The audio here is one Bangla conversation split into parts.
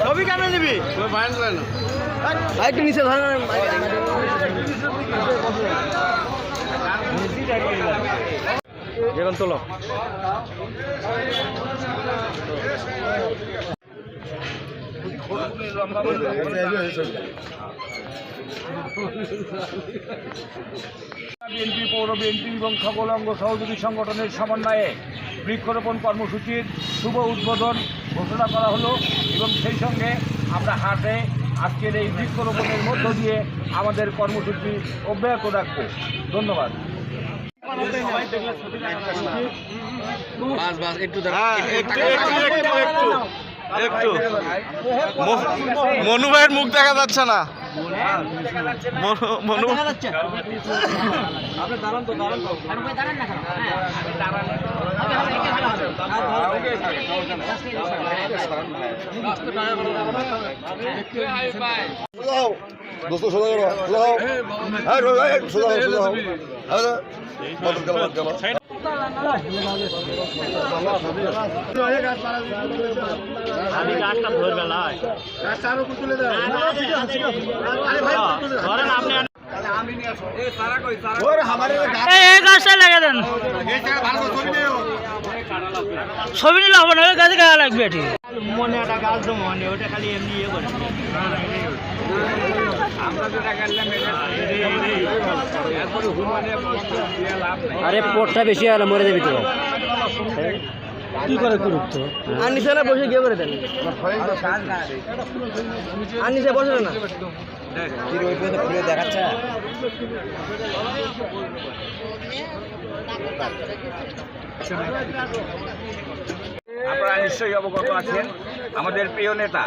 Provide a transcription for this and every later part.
ছবি কেন নিবি একটু নিচে ধরেন এখন তোলো। বিএনপি পৌর বিএনপি এবং সকল অঙ্গ সহযোগী সংগঠনের সমন্বয়ে বৃক্ষরোপণ কর্মসূচির শুভ উদ্বোধন ঘোষণা করা হলো এবং সেই সঙ্গে আমরা হাটে আজকের এই বৃক্ষরোপণের মধ্য দিয়ে আমাদের কর্মসূচি অব্যাহত রাখব। ধন্যবাদ। হ্যাঁ, একটু একটু একটু একটু একটু। ম- মনু ভাইয়ের মুখ দেখা যাচ্ছে না মনু- মনু দোস্ত সোজা করো সোজা হও হ্যাঁ রোজ এই, সোজা হও সোজা হও হ্যাঁ বদল গেল বাদ গেল এই গাছটা লাগিয়ে দেন ছবি নিলে হবে না ওই গাছে গায়ে লাগবে এটি। মনে একটা গাছ তো মনে ওটা খালি এমনি ইয়ে করে। আরে পটটা বেশি হলে মরে যাবি তো। কি করে করুক তো? আর নিচে না বসে গিয়ে করে দেন। আর নিচে বসে না? দেখাচ্ছে আপনারা নিশ্চয়ই অবগত আছেন, আমাদের প্রিয় নেতা,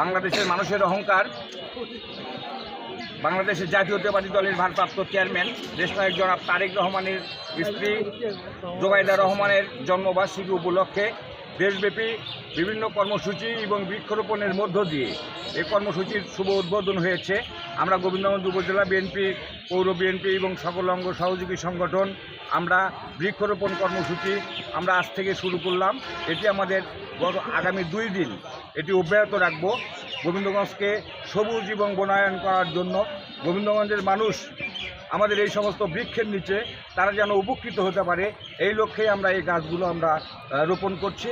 বাংলাদেশের মানুষের অহংকার, বাংলাদেশের জাতীয়তাবাদী দলের ভারপ্রাপ্ত চেয়ারম্যান দেশনায়ক জনাব তারেক রহমানের স্ত্রী, জোবাইদা রহমানের জন্মবার্ষিকী উপলক্ষে দেশব্যাপী বিভিন্ন কর্মসূচি এবং বৃক্ষরোপণের মধ্য দিয়ে এই কর্মসূচির শুভ উদ্বোধন হয়েছে। আমরা গোবিন্দগঞ্জ উপজেলা বিএনপি পৌর বিএনপি এবং সকল অঙ্গ সহযোগী সংগঠন, আমরা বৃক্ষরোপণ কর্মসূচি আমরা আজ থেকে শুরু করলাম। এটি আমাদের গত আগামী দুই দিন এটি অব্যাহত রাখব। গোবিন্দগঞ্জকে সবুজ এবং বনায়ন করার জন্য গোবিন্দগঞ্জের মানুষ আমাদের এই সমস্ত বৃক্ষের নিচে তারা যেন উপকৃত হতে পারে, এই লক্ষ্যেই আমরা এই গাছগুলো আমরা রোপণ করছি।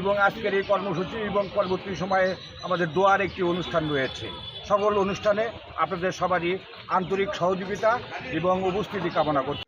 এবং আজকের এই কর্মসূচি এবং পরবর্তী সময়ে আমাদের দোয়ার একটি অনুষ্ঠান রয়েছে। সকল অনুষ্ঠানে আপনাদের সবারই আন্তরিক সহযোগিতা এবং উপস্থিতি কামনা করছি।